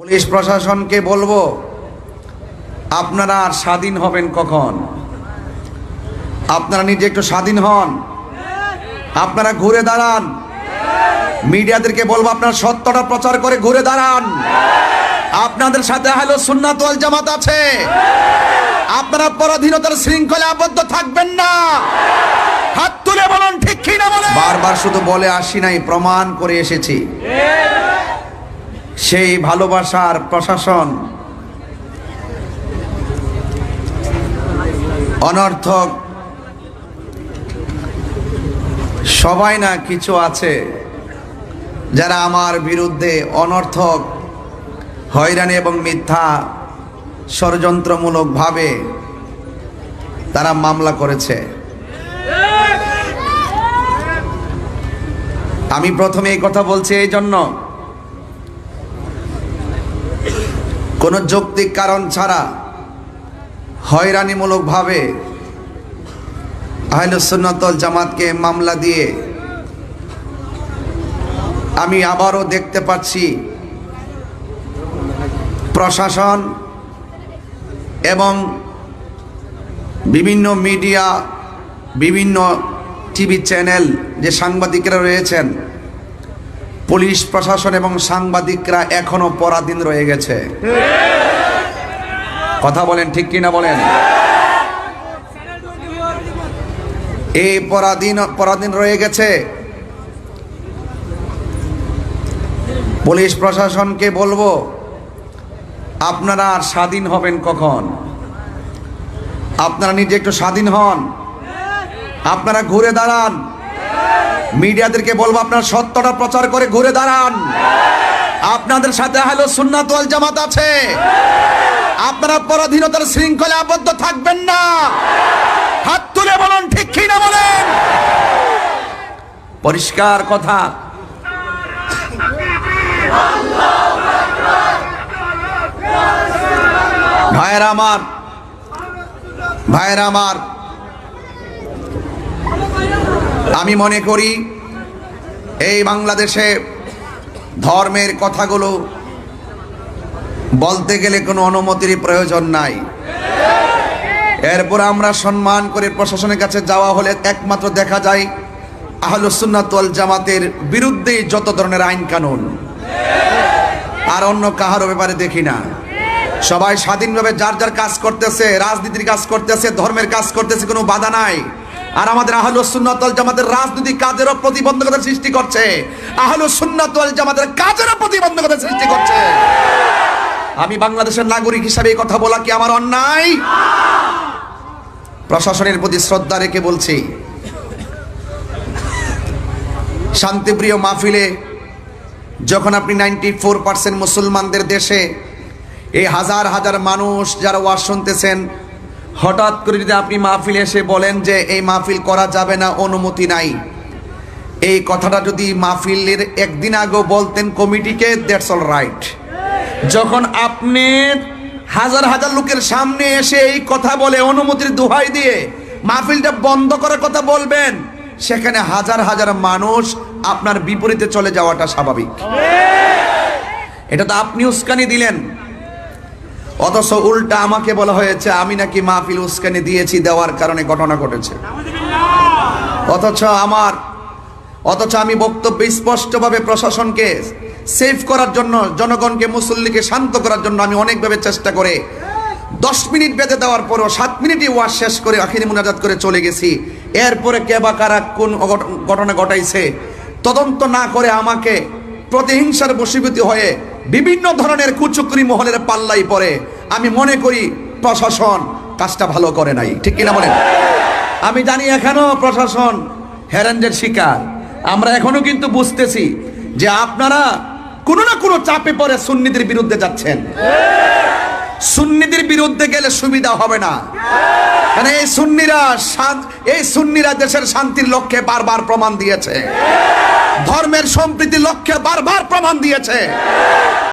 Police প্রশাসনকে বলব, আপনারা আর স্বাধীন হবেন কখন? আপনারা নিজে একটু স্বাধীন হন। আপনারা ঘুরে দাঁড়ান। মিডিয়াদেরকে বলব, আপনার সত্যটা প্রচার করে ঘুরে দাঁড়ান। আপনাদের সাথে হ্যালো সুন্নাত জামাত আছে। আপনারা পরাধীনতার শৃঙ্খলে আবদ্ধ থাকবেন না। হাত তুলে বলুন, ঠিক কি না বলে বারবার শুধু বলে আসি নাই, প্রমাণ করে এসেছি। সেই ভালোবাসার প্রশাসন অনর্থক সবাই না কিছু আছে যারা আমার বিরুদ্ধে অনর্থক, হয়রানি এবং মিথ্যা ষড়যন্ত্রমূলকভাবে তারা মামলা করেছে। আমি প্রথমে এই কথা বলছি এই জন্য কোনো যৌক্তিক কারণ ছাড়া হয়রানিমূলকভাবে আহলুসুন্নতল জামাতকে মামলা দিয়ে আমি আবারও দেখতে পাচ্ছি প্রশাসন এবং বিভিন্ন মিডিয়া, বিভিন্ন টিভি চ্যানেল যে সাংবাদিকরা রয়েছেন পুলিশ প্রশাসন এবং সাংবাদিকরা এখনও পরাধীন রয়ে গেছে। কথা বলেন, ঠিক কিনা বলেন? এই পরাধীন পরাধীন রয়ে গেছে। পুলিশ প্রশাসনকে বলব, আপনারা আর স্বাধীন হবেন কখন? আপনারা নিজে একটু স্বাধীন হন। আপনারা ঘুরে দাঁড়ান। মিডিয়াদেরকে বলব আপনার সত্যটা প্রচার করে ঘুরে দাঁড়ান। আপনাদের সাথে হ্যালো সুন্নাত ওয়াল জামাত আছে। আপনারা পরাধীনতার শৃঙ্খলে আবদ্ধ থাকবেন না। হাত তুলে বলুন, ঠিক কি না বলেন? পরিষ্কার কথা। ভাইয়েরা আমার ভাইয়েরা আমার আমি মনে করি এই বাংলাদেশে ধর্মের কথাগুলো বলতে গেলে কোনো অনুমতির প্রয়োজন নাই। এরপর আমরা সম্মান করে প্রশাসনের কাছে যাওয়া হলে একমাত্র দেখা যায় আহলুসুন্নাতল জামাতের বিরুদ্ধে যত ধরনের আইন কানুন। আর অন্য কাহারও ব্যাপারে দেখি না। সবাই স্বাধীনভাবে যার যার কাজ করতেছে, রাজনীতির কাজ করতেছে, ধর্মের কাজ করতেছে, কোনো বাধা নাই। আর আমাদের আহলু সুন্নাতল জামাতের রাজনৈতিক কাজেরও প্রতিবন্ধকতা সৃষ্টি করছে। আহলু সুন্নাতল জামাতের কাজেরও প্রতিবন্ধকতা সৃষ্টি করছে। আমি বাংলাদেশের নাগরিক হিসাবে এই কথা বলা কি আমার অন্যায়? প্রশাসনের প্রতি শ্রদ্ধা রেখে বলছি, শান্তিপ্রিয় মাহফিলে যখন আপনি নাইনটি ফোর পার্সেন্ট মুসলমানদের দেশে এই হাজার হাজার মানুষ যারা ওয়াজ শুনতেছেন হঠাৎ করে যদি আপনি মাহফিল এসে বলেন যে এই মাহফিল করা যাবে না অনুমতি নাই। এই কথাটা যদি মাহফিলের একদিন আগেও বলতেন কমিটিকে দ্যাটস অল রাইট যখন আপনি হাজার হাজার লোকের সামনে এসে এই কথা বলে অনুমতির দোহাই দিয়ে মাহফিলটা বন্ধ করার কথা বলবেন সেখানে হাজার হাজার মানুষ আপনার বিপরীতে চলে যাওয়াটা স্বাভাবিক। এটা তো আপনি উস্কানি দিলেন। অথচ উল্টা আমাকে বলা হয়েছে, আমি নাকি মাহফিল উস্কানি দিয়েছি, দেওয়ার কারণে ঘটনা ঘটেছে। অথচ আমার, অথচ আমি বক্তব্য স্পষ্টভাবে প্রশাসনকে সেভ করার জন্য, জনগণকে, মুসল্লিকে শান্ত করার জন্য আমি অনেকভাবে চেষ্টা করে, দশ মিনিট বেঁধে দেওয়ার পরও সাত মিনিটই ওয়াশ শেষ করে আখিরি মুনাজাত করে চলে গেছি। এরপরে কে বা কারা কোন ঘটনা ঘটাইছে, তদন্ত না করে আমাকে প্রতিহিংসার বশীভূতি হয়ে বিভিন্ন ধরনের কুচুকরি মহলের পাল্লাই পরে আমি মনে করি প্রশাসন কাজটা ভালো করে নাই। ঠিক কিনা বলেন? আমি জানি এখনও প্রশাসন হ্যারেঞ্জের শিকার। আমরা এখনও কিন্তু বুঝতেছি যে আপনারা কোনো না কোনো চাপে পড়ে সুন্নিদের বিরুদ্ধে যাচ্ছেন। সুন্নিদের বিরুদ্ধে গেলে সুবিধা হবে না। কারণ এই সুন্নিরা এই সুন্নিরা দেশের শান্তির লক্ষ্যে বারবার প্রমাণ দিয়েছে। ধর্মের সম্প্রীতি লক্ষ্যে বারবার প্রমাণ দিয়েছে।